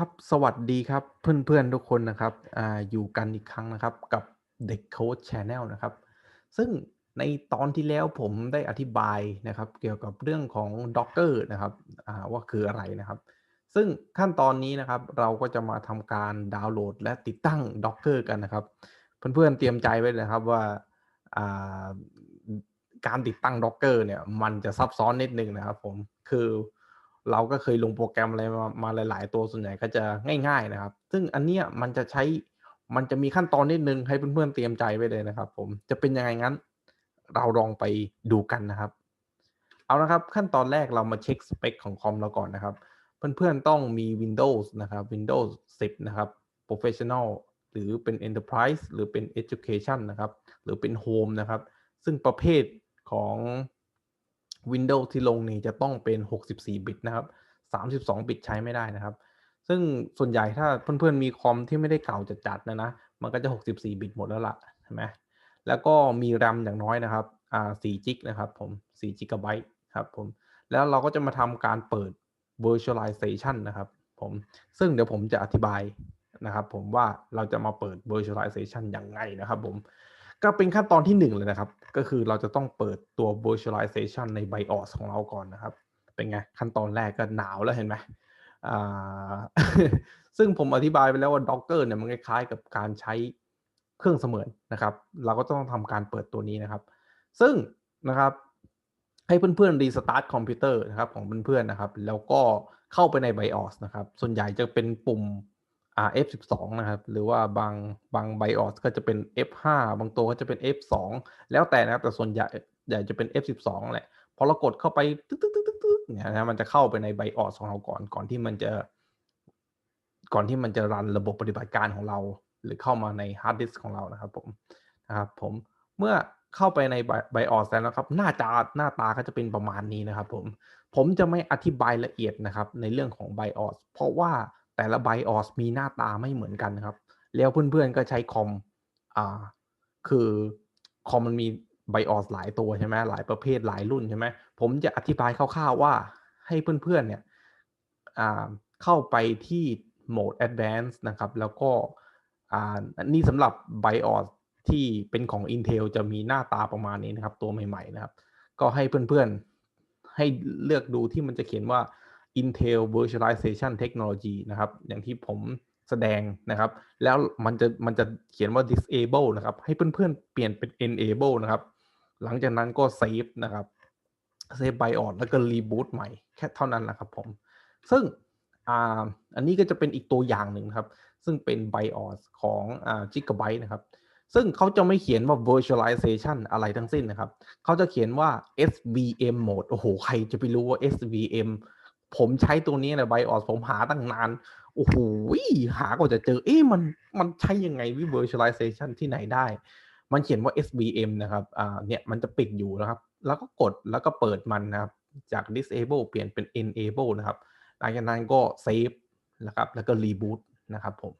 ครับสวัสดีครับเพื่อนๆทุกคนนะครับออยู่กันอีกครั้งนะครับกับเด็กโค้ช Channel นะครับ ซึ่งในตอนที่แล้วผมได้อธิบายนะครับ เกี่ยวกับเรื่องของ Docker นะครับว่าคืออะไรนะครับ ซึ่งขั้นตอนนี้นะครับเราก็จะมาทำการดาวน์โหลด และติดตั้ง Docker กันนะครับ เพื่อนๆเตรียมใจไว้เลยนะครับว่าการติดตั้ง Docker เนี่ยมันจะซับซ้อนนิดนึงนะครับผมคือ เราก็เคยลงโปรแกรมอะไรมามาหลาย ๆ ตัวส่วนใหญ่ก็จะง่าย ๆ นะครับ ซึ่งอันเนี้ยมันจะใช้มันจะมีขั้นตอนนิดนึงให้เพื่อนๆเตรียมใจไว้เลยนะครับ ผมจะเป็นยังไงงั้น เราลองไปดูกันนะครับ เอาละครับขั้นตอนแรกเรามาเช็คสเปคของคอมเราก่อนนะครับ เพื่อนๆต้องมี Windows นะครับ Windows 10 นะครับ Professional หรือเป็น Enterprise หรือเป็น Education นะครับ หรือเป็น Home นะครับ ซึ่งประเภทของ Windows ที่ลงนี่จะต้องเป็น 64 บิตนะครับ 32 บิตใช้ไม่ได้นะครับ ซึ่งส่วนใหญ่ถ้าเพื่อนๆมีคอมที่ไม่ได้เก่าจัดๆนะนะ มันก็จะ 64 บิตหมดแล้วล่ะใช่ไหมแล้วก็มี RAM อย่างน้อยนะครับ อ่า 4 จิกนะครับผม 4 จิกะไบต์ครับผม แล้วเราก็จะมาทำการเปิด Virtualization นะครับผม ซึ่งเดี๋ยวผมจะอธิบายนะครับผมว่าเราจะมาเปิด Virtualization ยังไงนะครับผม ก็เป็นขั้นตอนที่1เลยนะครับ ก็คือเราจะต้องเปิดตัว Virtualization ใน BIOS ของเราก่อนนะครับ เป็นไง ขั้นตอนแรกก็หนาวแล้วเห็นไหมอ่าซึ่งผมอธิบายไปแล้วว่า Docker เนี่ยมันคล้ายๆกับการใช้เครื่องเสมือนนะครับ เราก็ต้องทำการเปิดตัวนี้นะครับ ซึ่งนะครับให้เพื่อนๆ restart คอมพิวเตอร์นะครับของเพื่อนๆนะครับ แล้วก็เข้าไปใน BIOS นะครับ ส่วนใหญ่จะเป็นปุ่ม อ่า F12 นะครับ หรือว่าบางบาง BIOS ก็จะเป็น F5 บางตัวก็จะเป็น F2 แล้วแต่นะครับ แต่ส่วนใหญ่ใหญ่จะเป็น F12 แหละพอเรากดเข้าไปตึ๊กๆๆๆเนี่ยนะมันจะเข้าไปใน BIOS ของเราก่อนก่อนที่มันจะ ก่อนที่มันจะรันระบบปฏิบัติการของเรา หรือเข้ามาในฮาร์ดดิสก์ของเรานะครับผมนะครับผมเมื่อเข้าไปใน Bi BIOS แล้วนะครับ หน้าจาหน้าตาก็จะเป็นประมาณนี้นะครับผมผมจะไม่อธิบายละเอียดนะครับในเรื่องของ BIOS เพราะว่า แต่ละ BIOS มีหน้าตาไม่เหมือนกันนะครับ แล้วเพื่อนๆก็ใช้คอมอ่าคือคอมมันมี BIOS หลายตัวใช่ไหมหลายประเภทหลายรุ่นใช่ไหมผมจะอธิบายคร่าวๆว่าให้เพื่อนๆเนี่ยอ่าเข้าไปที่โหมด Advanced นะครับ แล้วก็อ่านี่สำหรับ BIOS ที่เป็นของ Intel จะมีหน้าตาประมาณนี้นะครับ ตัวใหม่ ๆ นะครับ ก็ให้เพื่อนๆ ให้เลือกดูที่มันจะเขียนว่า Intel Virtualization Technology นะครับ อย่างที่ผมแสดงนะครับ แล้วมันจะมันจะเขียนว่า disable นะครับ ให้เพื่อนๆ เปลี่ยนเป็น enable นะครับ หลังจากนั้นก็เซฟนะครับเซฟ BIOS แล้วก็ reboot ใหม่ แค่เท่านั้นแหละครับผม ซึ่งอ่าอันนี้ก็จะเป็นอีกตัวอย่างหนึ่งครับ ซึ่งเป็น BIOS ของอ่า Gigabyte นะครับ ซึ่งเขาจะไม่เขียนว่า Virtualization อะไรทั้งสิ้นนะครับ เขาจะเขียนว่า SVM mode โอ้โฮใครจะไปรู้ว่า SVM ผมใช้ตัวนี้ใน BIOS ผมหาตั้งนาน โอ้โฮหากว่าจะเจอ เอ๊ะมันมันใช้ยังไงวิ Virtualization ที่ไหนได้ มันเขียนว่า SVM นะครับอ่าเนี่ยมันจะปิดอยู่นะครับ แล้วก็กดแล้วก็เปิดมันนะครับ จาก disable เปลี่ยนเป็น enable นะครับหลังจากนั้นก็เซฟนะครับแล้วก็ reboot นะครับผม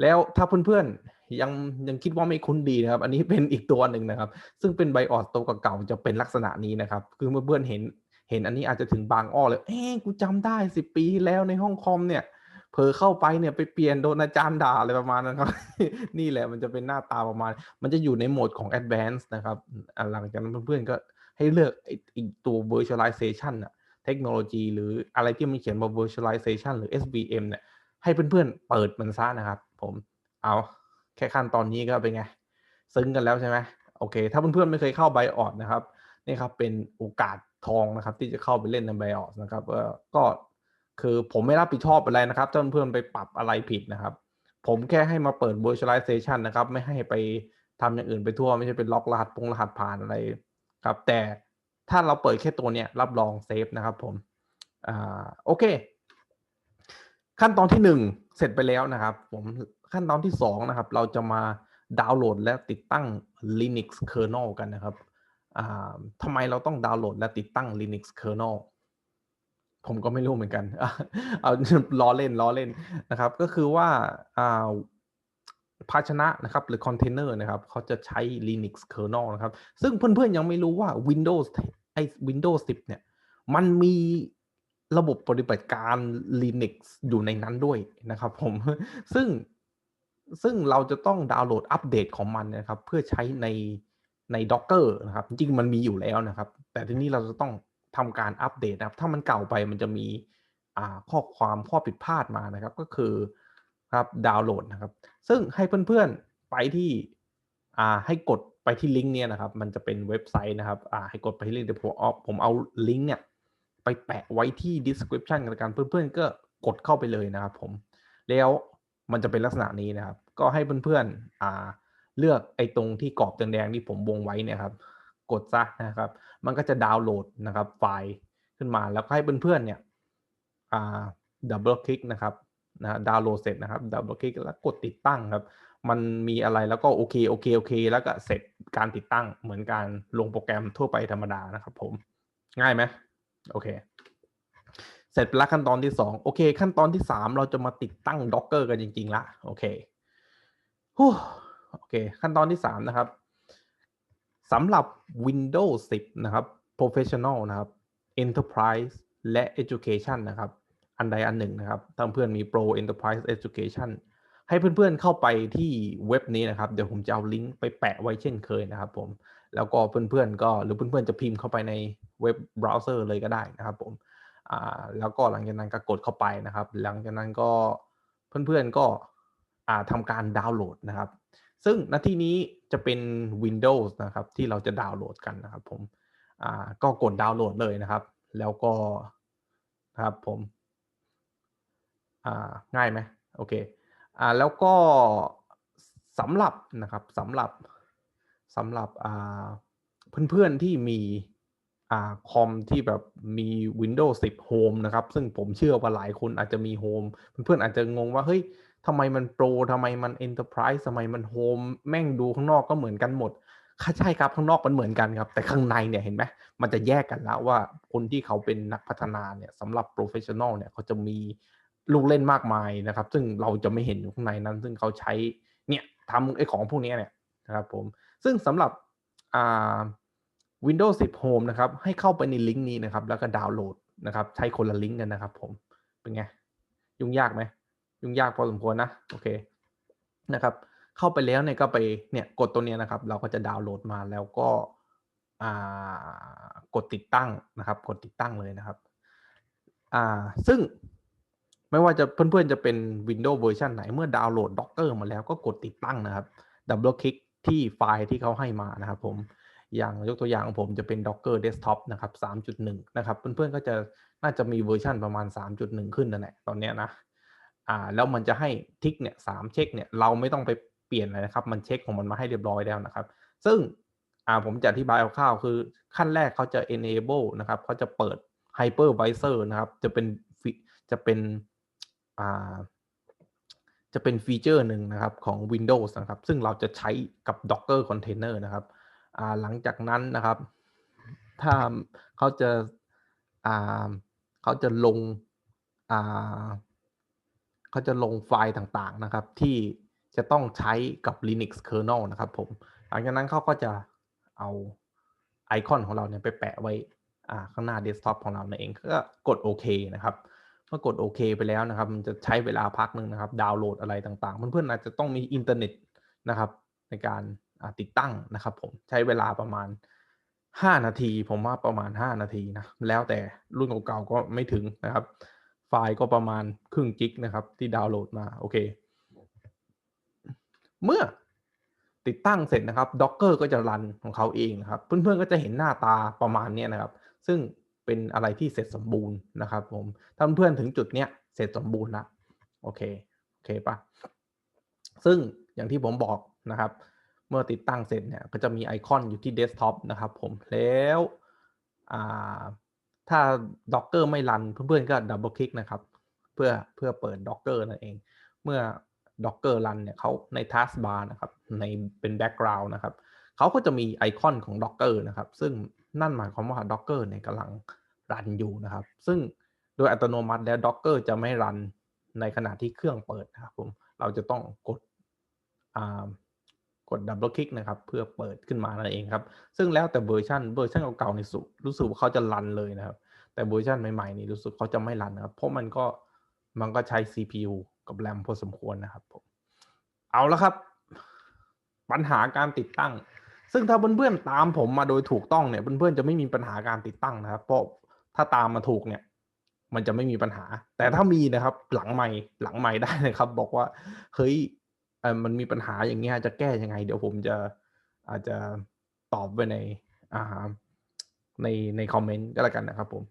แล้วถ้าเพื่อนๆยังยังคิดว่าไม่คุ้นดีนะครับ อันนี้เป็นอีกตัวหนึ่งนะครับ ซึ่งเป็น BIOS ตัวเก่าๆจะเป็นลักษณะนี้นะครับ คือเมื่อเพื่อนเห็น เห็นอันนี้อาจจะถึงบางอ้อเลย เอ๊ะกูจำได้10ปีแล้วในห้องคอมเนี่ยเผลอเข้าไปเนี่ยไปเปลี่ยนโดนอาจารย์ด่าอะไรประมาณนั้นครับ นี่แหละมันจะเป็นหน้าตาประมาณ มันจะอยู่ในโหมดของ Advanced นะครับ หลังจากนั้นเพื่อนๆก็ให้เลือกอ้ไอ้ตัว Virtualization น่ะเทคโนโลยี หรืออะไรที่มันเขียนว่า Virtualization หรือ SVM เนี่ย ให้เพื่อนๆเปิดมันเสียนะครับ ผม เอาแค่ขั้นตอนนี้ก็เป็นไง ซึ้งกันแล้วใช่ไหมโอเค ถ้าเพื่อนๆไม่เคยเข้า BIOS นะครับ นี่ครับเป็นโอกาส ทองนะครับ ที่จะเข้าไปเล่นใน BIOS นะครับก็คือผมไม่รับผิดชอบอะไรนะครับถ้าเพื่อนๆไปปรับอะไรผิดนะครับ ผมแค่ให้มาเปิด Virtualization นะครับ ไม่ให้ไปทำอย่างอื่นไปทั่ว ไม่ใช่ไปล็อกรหัสพงรหัสผ่านอะไรครับ แต่ถ้าเราเปิดแค่ตัวเนี้ยรับรองเซฟนะครับผมอ่าโอเค ขั้นตอนที่1เสร็จไปแล้วนะครับ ผมขั้นตอนที่2นะครับ เราจะมาดาวน์โหลดและติดตั้ง Linux kernel กันนะครับ ทำไมเราต้องดาวน์โหลดและติดตั้ง Linux kernel ผมก็ไม่รู้เหมือนกัน เอาล้อเล่นล้อเล่นนะครับ ก็คือว่าภาชนะนะครับหรือคอนเทนเนอร์นะครับเขาจะใช้ Linux kernel นะครับ ซึ่งเพื่อนๆยังไม่รู้ว่า Windows ไอ้ Windows 10 เนี่ย มันมีระบบปฏิบัติการ Linux อยู่ในนั้นด้วยนะครับผม ซึ่งซึ่งเราจะต้องดาวน์โหลดอัปเดตของมันนะครับ เพื่อใช้ใน ใน Docker นะครับ จริงมันมีอยู่แล้วนะครับ แต่ทีนี้เราจะต้องทำการอัปเดตนะครับ ถ้ามันเก่าไปมันจะมีข้อความข้อผิดพลาดมานะครับ ก็คือครับดาวน์โหลดนะครับ ซึ่งให้เพื่อนๆไปที่ให้กดไปที่ลิงก์เนี่ยนะครับ มันจะเป็นเว็บไซต์นะครับให้กดไปที่ลิงก์เดี๋ยวผมเอาผมเอาลิงก์เนี่ยไปแปะไว้ที่ description กันแล้วกันเพื่อนๆ ก็กดเข้าไปเลยนะครับผม แล้วมันจะเป็นลักษณะนี้นะครับ ก็ให้เพื่อนๆอ่า เลือกไอ้ตรงที่กรอบแดงๆที่ผมวงไว้เนี่ยครับกดซะนะครับ มันก็จะดาวน์โหลดนะครับไฟล์ขึ้นมาแล้วก็ให้เพื่อนๆเนี่ยอ่าดับเบิลคลิกนะครับนะดาวน์โหลดเสร็จนะครับดับเบิลคลิกแล้วกดติดตั้งครับ มันมีอะไรแล้วก็โอเคโอเคโอเค แล้วก็เสร็จการติดตั้งเหมือนการลงโปรแกรมทั่วไปธรรมดานะครับผมง่ายไหมโอเค เสร็จไปแล้วขั้นตอนที่สองโอเค ขั้นตอนที่สามเราจะมาติดตั้ง Docker กันจริง ๆ ละ โอเคฮู้ โอเค ขั้นตอนที่สามนะครับสำหรับ Windows 10 นะครับ Professional นะครับ Enterprise และ Education นะครับ อันใดอันหนึ่งนะครับถ้าเพื่อนมี Pro Enterprise Education ให้เพื่อนๆเข้าไปที่เว็บนี้นะครับ เดี๋ยวผมจะเอาลิงก์ไปแปะไว้เช่นเคยนะครับผม แล้วก็เพื่อนๆก็หรือเพื่อนๆจะพิมพ์เข้าไปในเว็บเบราว์เซอร์เลยก็ได้นะครับผมแล้วก็หลังจากนั้นก็กดเข้าไปนะครับ หลังจากนั้นก็เพื่อนๆก็อ่าทำการดาวน์โหลดนะครับ ซึ่งหน้าที่นี้จะเป็น Windows นะครับ ที่เราจะดาวน์โหลดกันนะครับ ผมอ่าก็กดดาวน์โหลดเลยนะครับ แล้วก็นะครับผมอ่าง่ายไหมโอเคอ่าแล้วก็สำหรับนะครับสำหรับสำหรับอ่าเพื่อนๆที่มีอ่าคอมที่แบบมี Windows 10 Home นะครับ ซึ่งผมเชื่อว่าหลายคนอาจจะมี Home เพื่อนๆอาจจะงงว่าเฮ้ย ทำไมมันโปรทำไมมัน Enterprise ทำไมมันโฮมแม่งดูข้างนอกก็เหมือนกันหมดค่ะใช่ครับข้างนอกมันเหมือนกันครับ แต่ข้างในเนี่ยเห็นไหมมันจะแยกกันแล้วว่าคนที่เขาเป็นนักพัฒนาเนี่ยสำหรับ Professional เนี่ยเขาจะมีลูกเล่นมากมายนะครับ ซึ่งเราจะไม่เห็นอยู่ข้างในนั้น ซึ่งเขาใช้เนี่ยทำไอ้ของพวกนี้เนี่ยนะครับผมซึ่งสำหรับอ่า Windows 10 Home นะครับ ให้เข้าไปในลิงก์นี้นะครับ แล้วก็ดาวน์โหลดนะครับ ใช้คนละลิงก์กันนะครับผม เป็นไง ยุ่งยากไหม ยุ่งยากพอสมควรนะโอเคนะครับเข้าไปแล้วเนี่ยก็ไปเนี่ยกดตัวเนี้ยนะครับ เราก็จะดาวน์โหลดมาแล้วก็กดติดตั้งนะครับ กดติดตั้งเลยนะครับซึ่งไม่ว่าจะเพื่อนๆจะเป็น Windows เวอร์ชันไหน เมื่อดาวน์โหลด Docker มาแล้วก็กดติดตั้งนะครับดับเบิลคลิกที่ไฟล์ที่เขาให้มานะครับผมอย่างยกตัวอย่างของผมจะเป็น Docker Desktop นะครับ 3.1 นะครับ เพื่อนๆก็จะน่าจะมีเวอร์ชันประมาณ 3.1 ขึ้นนั่นแหละตอนนี้นะ อ่า แล้วมันจะให้ทิกเนี่ยสามเช็คเนี่ยเราไม่ต้องไปเปลี่ยนอะไรนะครับ มันเช็คของมันมาให้เรียบร้อยแล้วนะครับ ซึ่งอ่าผมจะอธิบายคร่าวๆคือขั้นแรกเขาจะ enable นะครับเขาจะเปิด hypervisor นะครับ จะเป็นจะเป็นอ่าจะเป็นฟีเจอร์หนึ่งนะครับของ Windows นะครับ ซึ่งเราจะใช้กับ Docker Container นะครับอ่าหลังจากนั้นนะครับ ถ้าเขาจะอ่าเขาจะลงอ่า เขาจะลงไฟล์ต่างๆนะครับ ที่จะต้องใช้กับ Linux kernel นะครับผม หลังจากนั้นเขาก็จะเอาไอคอนของเราเนี่ยไปแปะไว้ข้างหน้าเดสก์ท็อปของเราเองก็กดโอเคนะครับเมื่อกดโอเคไปแล้วนะครับ มันจะใช้เวลาพักหนึ่งนะครับ ดาวน์โหลดอะไรต่างๆ เพื่อนๆอาจจะต้องมีอินเทอร์เน็ตนะครับ ในการติดตั้งนะครับผมใช้เวลาประมาณ 5 นาที ผมว่าประมาณ 5 นาทีนะแล้วแต่รุ่นเก่าๆก็ไม่ถึงนะครับ ไฟล์ก็ประมาณครึ่งจิกนะครับ ที่ดาวน์โหลดมาโอเค เมื่อติดตั้งเสร็จนะครับ Docker ก็จะรันของเขาเองนะครับ เพื่อนๆก็จะเห็นหน้าตาประมาณนี้นะครับ ซึ่งเป็นอะไรที่เสร็จสมบูรณ์นะครับผมถ้าเพื่อนๆถึงจุดเนี้ยเสร็จสมบูรณ์ละโอเคโอเคปะซึ่งอย่างที่ผมบอกนะครับ เมื่อติดตั้งเสร็จเนี่ยก็จะมีไอคอนอยู่ที่เดสก์ท็อปนะครับผมแล้ว ถ้า Docker ไม่รันเพื่อนๆก็ดับเบิลคลิกนะครับ เพื่อเพื่อเปิด Docker นั่นเอง เมื่อ Docker รันเนี่ยเขาใน Taskbar นะครับ ในเป็น Background นะครับเขาก็จะมีไอคอนของ Docker นะครับ ซึ่งนั่นหมายความว่า Docker เนี่ยกำลังรันอยู่นะครับ ซึ่งโดยอัตโนมัติแล้ว Docker จะไม่รันในขณะที่เครื่องเปิดนะครับผมเราจะต้องกดก ดดับเบิลคลิกนะครับ เพื่อเปิดขึ้นมานั่นเองครับ ซึ่งแล้วแต่เวอร์ชันเวอร์ชันเก่าๆในสุรู้สึกว่าเขาจะรันเลยนะครับ แต่เวอร์ชันใหม่ๆนี่รู้สึกเขาจะไม่รันนะครับเพราะมันก็มันก็ใช้ CPU กับแรมพอสมควรนะครับผมเอาละครับ ปัญหาการติดตั้ง ซึ่งถ้าเพื่อนๆตามผมมาโดยถูกต้องเนี่ยเพื่อนๆจะไม่มีปัญหาการติดตั้งนะครับเพราะถ้าตามมาถูกเนี่ยมันจะไม่มีปัญหา แต่ถ้ามีนะครับ หลังไม่หลังไม่ได้นะครับ บอกว่าเฮ้ย มันมีปัญหาอย่างเงี้ยจะแก้ยังไง เดี๋ยวผมจะอาจจะตอบไว้ในอ่าในในคอมเมนต์ก็แล้วกันนะครับ ผม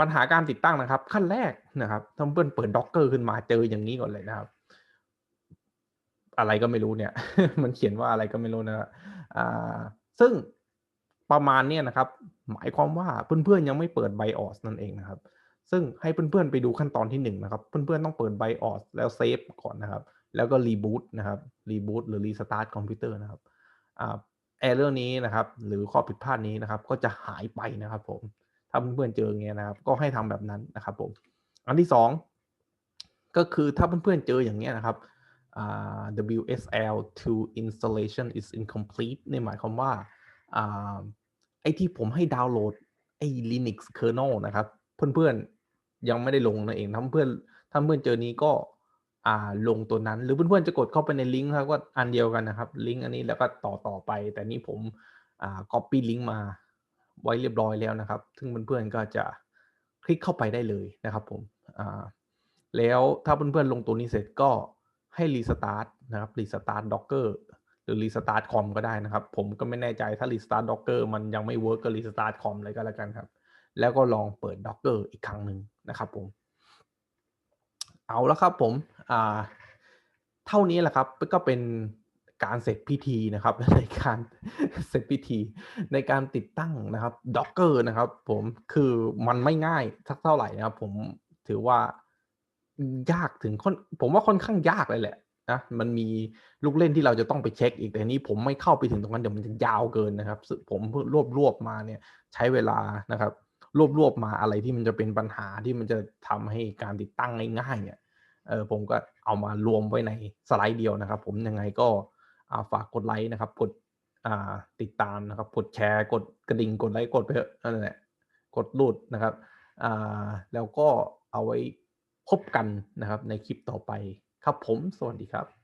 ปัญหาการติดตั้งนะครับ ขั้นแรกนะครับถ้าเพื่อนเปิดด็อกเกอร์ขึ้นมาเจออย่างนี้ก่อนเลยนะครับ อะไรก็ไม่รู้เนี่ย มันเขียนว่าอะไรก็ไม่รู้นะอ่าซึ่งประมาณเนี้ยนะครับ หมายความว่าเพื่อนๆยังไม่เปิด BIOS นั่นเองนะครับ ซึ่งให้เพื่อนๆไปดูขั้นตอนที่หนึ่งนะครับ เพื่อนๆต้องเปิด BIOS แล้วเซฟก่อนนะครับ แล้วก็รีบูตนะครับรีบูตหรือรีสตาร์ทคอมพิวเตอร์นะครับอ่าแอร์เรื่องนี้นะครับ หรือข้อผิดพลาดนี้นะครับ ก็จะหายไปนะครับผมถ้าเพื่อนๆเจออย่างเงี้ยนะครับ ก็ให้ทำแบบนั้นนะครับผมอันที่สองก็คือถ้าเพื่อนๆเจออย่างเงี้ยนะครับอ่า WSL to installation is incomplete นี่หมายความว่าอ่าไอที่ผมให้ดาวน์โหลดไอ้ Linux kernel นะครับ เพื่อนๆยังไม่ได้ลงนั่นเองถ้าเพื่อนถ้าเพื่อนเจอนี้ก็ อ่าลงตัวนั้น หรือเพื่อนๆจะกดเข้าไปในลิงก์ครับก็อันเดียวกันนะครับลิงก์อันนี้แล้วก็ต่อต่อไป แต่นี่ผมอ่า copy ลิงก์มาไว้เรียบร้อยแล้วนะครับ ซึ่งเพื่อนๆก็จะคลิกเข้าไปได้เลยนะครับผมอ่าแล้วถ้าเพื่อนๆลงตัวนี้เสร็จก็ให้รีสตาร์ทนะครับรีสตาร์ทด็อกเกอร์หรือรีสตาร์ทคอมก็ได้นะครับ ผมก็ไม่แน่ใจถ้ารีสตาร์ทด็อกเกอร์มันยังไม่เวิร์กก็รีสตาร์ทคอมเลยก็แล้วกันครับ แล้วก็ลองเปิด Docker อีกครั้งหนึ่งนะครับผม เอาแล้วครับผมอ่าเท่านี้แหละครับก็เป็นการเสร็จพิธีนะครับในการเสร็จพิธีในการติดตั้งนะครับ Docker นะครับ ผมคือมันไม่ง่ายสักเท่าไหร่นะครับ ผมถือว่ายากถึงค่อนผมว่าค่อนข้างยากเลยแหละนะมันมีลูกเล่นที่เราจะต้องไปเช็คอีกแต่นี้ผมไม่เข้าไปถึงตรงนั้นเดี๋ยวมันจะยาวเกินนะครับผมรวบรวบมาเนี่ย ใช้เวลานะครับ รวบรวบมาอะไรที่มันจะเป็นปัญหาที่มันจะทำให้การติดตั้งง่ายๆเนี่ย เออผมก็เอามารวมไว้ในสไลด์เดียวนะครับ ผมยังไงก็าฝากกดไลค์นะครับ กดติดตามนะครับ กดแชร์ กดกระดิ่ง กดไลค์ กดไปเถอะนั่นแหละ กดรูดนะครับอ่าแล้วก็เอาไว้พบกันนะครับในคลิปต่อไปครับผม สวัสดีครับ